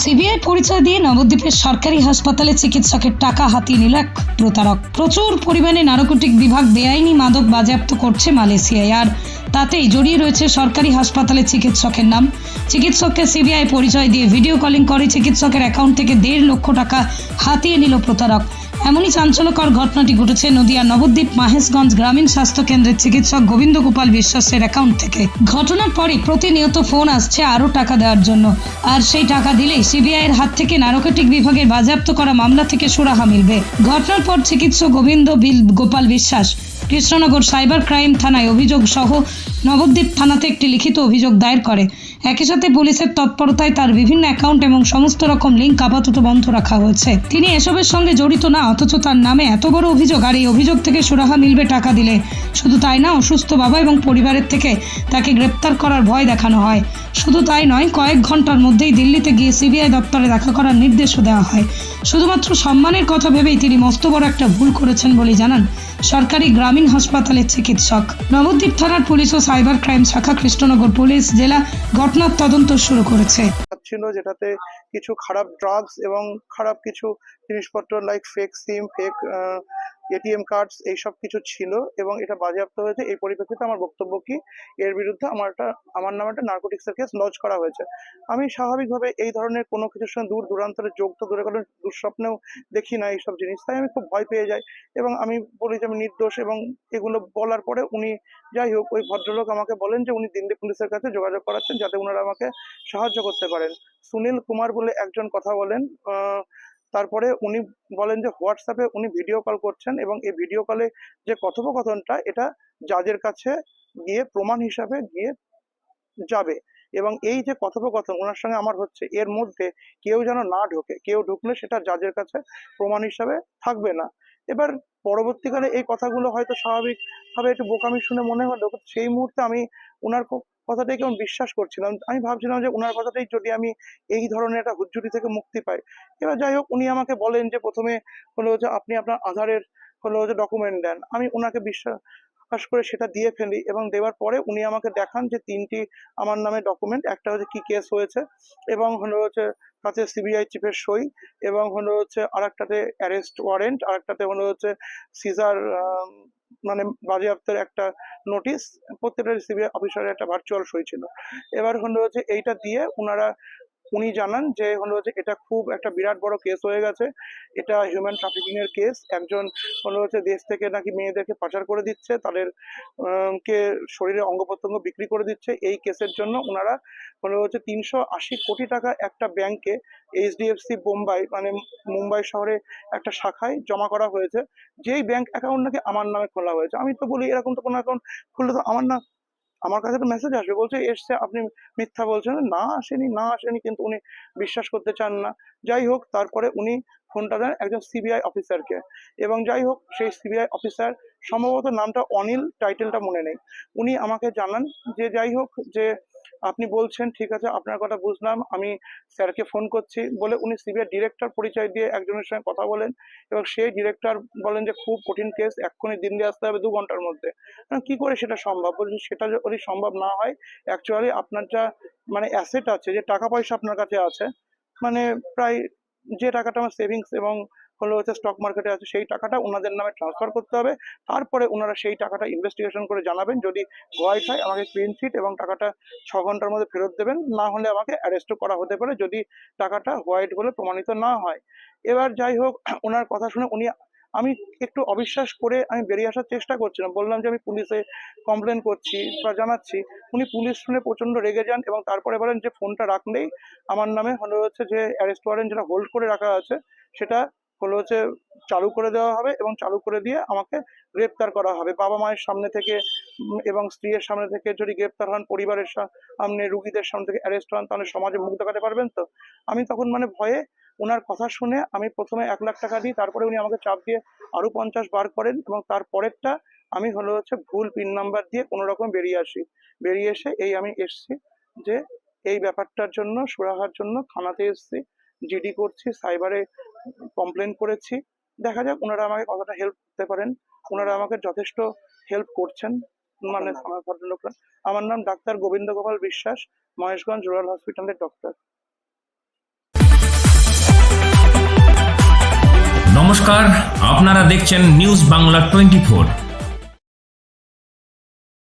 CBI পরিচয় দিয়ে নবদ্বীপের সরকারি হাসপাতালে চিকিৎসকের টাকা হাতিয়ে নিল এক প্রতারক। প্রচুর পরিমাণে নারকোটিক বিভাগ বেআইনি মাদক বাজেয়াপ্ত করছে মালয়েশিয়ায়, আর তাতেই জড়িয়ে রয়েছে সরকারি হাসপাতালে চিকিৎসকের নাম। চিকিৎসককে সিবিআই পরিচয় দিয়ে ভিডিও কলিং করে চিকিৎসকের অ্যাকাউন্ট থেকে দেড় লক্ষ টাকা হাতিয়ে নিল প্রতারক। এমনই চাঞ্চল্যকর ঘটনাটি ঘটেছে নদিয়া নবদ্বীপ মাহেশগঞ্জ গ্রামীণ স্বাস্থ্য কেন্দ্রের চিকিৎসক গোবিন্দ গোপাল বিশ্বাসের অ্যাকাউন্ট থেকে। ঘটনার পরই প্রতিনিয়ত ফোন আসছে আরও টাকা দেওয়ার জন্য। আর সেই টাকা দিলেই সিবিআই এর হাত থেকে নারকোটিক বিভাগের বাজেয়াপ্ত করা মামলা থেকে সুরাহা মিলবে। ঘটনার পর চিকিৎসক গোবিন্দ বিল গোপাল বিশ্বাস, কৃষ্ণনগর সাইবার ক্রাইম থানায় অভিযোগ সহ নবদ্বীপ থানাতে একটি লিখিত অভিযোগ দায়ের করে। একই সাথে পুলিশের তৎপরতায় তার বিভিন্ন অ্যাকাউন্ট এবং সমস্ত রকম লিঙ্ক আপাতত বন্ধ রাখা হয়েছে। তিনি এসবের সঙ্গে জড়িত না, অথচ তার নামে এত বড় অভিযোগ, আর এই অভিযোগ থেকে সুরাহা মিলবে টাকা দিলে। শুধু তাই না, অসুস্থ বাবা এবং পরিবারের থেকে তাকে গ্রেপ্তার করার ভয় দেখানো হয়। শুধু তাই নয়, কয়েক ঘণ্টার মধ্যেই দিল্লিতে গিয়ে সিবিআই দপ্তরে দেখা করার নির্দেশও দেওয়া হয়। শুধুমাত্র সম্মানের কথা ভেবেই তিনি মস্ত বড় একটা ভুল করেছেন বলে জানান সরকারি গ্রামীণ হাসপাতালের চিকিৎসক। নবদ্বীপ থানার পুলিশ ও সাইবার ক্রাইম শাখা কৃষ্ণনগর পুলিশ জেলা ঘটনার তদন্ত শুরু করেছে। ছিল যেটাতে কিছু খারাপ ড্রাগস এবং খারাপ কিছু জিনিসপত্র like fake SIM fake ATM cards এইসব কিছু ছিল এবং এটা বাজেয়াপ্ত হয়েছে। এই পরিপ্রেক্ষিতে আমার বক্তব্য কি? এর বিরুদ্ধে আমার একটা আমার নামে একটা নার্কোটিক্সের কেস লঞ্চ করা হয়েছে। আমি স্বাভাবিকভাবে এই ধরনের কোনো কিছুর সঙ্গে দূর দূরান্তরে যোগ তো দূরে কোনো দুঃস্বপ্নেও দেখি না এইসব জিনিস তাই আমি খুব ভয় পেয়ে যাই এবং আমি বলি যে আমি নির্দোষ এবং এগুলো বলার পরে উনি যাই হোক ওই ভদ্রলোক আমাকে বলেন যে উনি দিল্লি পুলিশের কাছে যোগাযোগ করাচ্ছেন যাতে ওনারা আমাকে সাহায্য করতে পারেন। সুনীল কুমার বলে একজন কথা বলেন আহ, তারপরে উনি বলেন যে হোয়াটসঅ্যাপে উনি ভিডিও কল করছেন এবং এই ভিডিও কলে যে কথোপকথনটা, এটা জাজের কাছে গিয়ে প্রমাণ হিসাবে গিয়ে যাবে। এবং এই যে কথোপকথন ওনার সঙ্গে আমার হচ্ছে, এর মধ্যে কেউ যেন না ঢোকে, কেউ ঢুকলে সেটা জাজের কাছে প্রমাণ হিসাবে থাকবে না। এবার পরবর্তীকালে এই কথাগুলো হয়তো স্বাভাবিকভাবে একটু বোকামি শুনে মনে হলো সেই মুহূর্তে আমি ওনার ক- কথাটাই কেমন বিশ্বাস করছিলাম। আমি ভাবছিলাম যে ওনার কথাটাই যদি আমি এই ধরনের একটা হুজ্জুরি থেকে মুক্তি পাই। এবার যাই হোক, উনি আমাকে বলেন যে প্রথমে হলো যে আপনি আপনার আধারের হলো যে ডকুমেন্ট দেন। আমি ওনাকে বিশ্বাস করে সেটা দিয়ে ফেলি এবং দেওয়ার পরে উনি আমাকে দেখান যে তিনটি আমার নামে ডকুমেন্ট একটা হচ্ছে কি কেস হয়েছে এবং হলো হচ্ছে তাতে সিবিআই চিফের সই এবং হলো হচ্ছে আর একটাতে অ্যারেস্ট ওয়ারেন্ট আরেকটাতে হলো হচ্ছে সিজার মানে বাজেয়াপ্তের একটা নোটিশ প্রত্যেকটা সিবিআই অফিসারের একটা ভার্চুয়াল সই ছিল। এবার হলো যে এইটা দিয়ে ওনারা উনি জানান যে হলো যে এটা খুব একটা বিরাট বড় কেস হয়ে গেছে। এটা হিউম্যান ট্রাফিকিং এর কেস একজন হলো হচ্ছে দেশ থেকে নাকি মেয়েদেরকে পাচার করে দিচ্ছে, তাদের কে শরীরে অঙ্গ প্রত্যঙ্গ বিক্রি করে দিচ্ছে, এই কেসের জন্য ওনারা হলো হচ্ছে তিনশো আশি কোটি টাকা একটা ব্যাংকে এইচডিএফসি বোম্বাই মানে মুম্বাই শহরে একটা শাখায় জমা করা হয়েছে। যেই ব্যাংক অ্যাকাউন্ট নাকি আমার নামে খোলা হয়েছে। আমি তো বলি এরকম তো কোনো অ্যাকাউন্ট খুললে তো আমার না আমার কাছে তো মেসেজ আসবে, বলছে, এসছে, আপনি মিথ্যা বলছেন। না, আসেনি না, আসেনি, কিন্তু উনি বিশ্বাস করতে চান না। যাই হোক, তারপরে উনি ফোনটা দেন একজন সিবিআই অফিসারকে এবং যাই হোক, সেই সিবিআই অফিসার সম্ভবত নামটা অনিল টাইটেলটা মনে নেই। উনি আমাকে জানান যে, যাই হোক, যে আপনি বলছেন, ঠিক আছে, আপনার কথা বুঝলাম, আমি স্যারকে ফোন করছি। বলে উনি সিবিআই ডিরেক্টর পরিচয় দিয়ে একজনের সঙ্গে কথা বলেন এবং সেই ডিরেক্টর বলেন যে, খুব কঠিন কেস এক্ষুনি দিন দিয়ে আসতে হবে দু ঘণ্টার মধ্যে। কি করে সেটা সম্ভব? বলছি, সেটা যদি সম্ভব না হয় অ্যাকচুয়ালি আপনার যা মানে অ্যাসেট আছে, যে টাকা পয়সা আপনার কাছে আছে মানে প্রায় যে টাকাটা আমার সেভিংস এবং হলো হচ্ছে স্টক মার্কেটে আছে সেই টাকাটা ওনাদের নামে ট্রান্সফার করতে হবে। তারপরে ওনারা সেই টাকাটা ইনভেস্টিগেশন করে জানাবেন। যদি হোয়াইট হয় আমাকে ক্লিন চিট এবং টাকাটা ছ ঘণ্টার মধ্যে ফেরত দেবেন। না হলে আমাকে অ্যারেস্টও করা হতে পারে যদি টাকাটা হোয়াইট বলে প্রমাণিত না হয়। এবার যাই হোক, ওনার কথা শুনে উনি, আমি একটু অবিশ্বাস করে আমি বেরিয়ে আসার চেষ্টা করছিলাম। বললাম যে আমি পুলিশে কমপ্লেন করছি বা জানাচ্ছি। উনি পুলিশ শুনে প্রচণ্ড রেগে যান এবং তারপরে বলেন যে, ফোনটা রাখলেই আমার নামে হলো হচ্ছে যে অ্যারেস্ট ওয়ারেন্ট যেটা হোল্ড করে রাখা আছে, সেটা হলো হচ্ছে চালু করে দেওয়া হবে এবং চালু করে দিয়ে আমাকে গ্রেপ্তার করা হবে। বাবা মায়ের সামনে থেকে এবং স্ত্রীর সামনে থেকে যদি গ্রেপ্তার হন, পরিবারের সামনে, রুগীদের সামনে থেকে অ্যারেস্ট হন, তাহলে সমাজে মুখ দেখাতে পারবেন তো? আমি তখন মানে ভয়ে ওনার কথা শুনে আমি প্রথমে এক লাখ টাকা দিই, তারপরে উনি আমাকে চাপ দিয়ে আরও পঞ্চাশ বার করেন এবং তারপরেরটা আমি হলো হচ্ছে ভুল পিন নাম্বার দিয়ে কোনো রকম বেরিয়ে আসি। বেরিয়ে এসে এই আমি এসছি যে এই ব্যাপারটার জন্য, সুরাহার জন্য থানাতে এসছি জিডি করছি সাইবারে কমপ্লেন করেছি। দেখা যাক ওনারা আমাকে কতটা হেল্প করতে পারেন। ওনারা আমাকে যথেষ্ট হেল্প করছেন। মানে আমার ভদ্রলোকরা। আমার নাম ডাক্তার গোবিন্দ গোপাল বিশ্বাস, মহেশগঞ্জ রুরাল হসপিটালের ডক্টর। নমস্কার, আপনারা দেখছেন নিউজ বাংলা টোয়েন্টি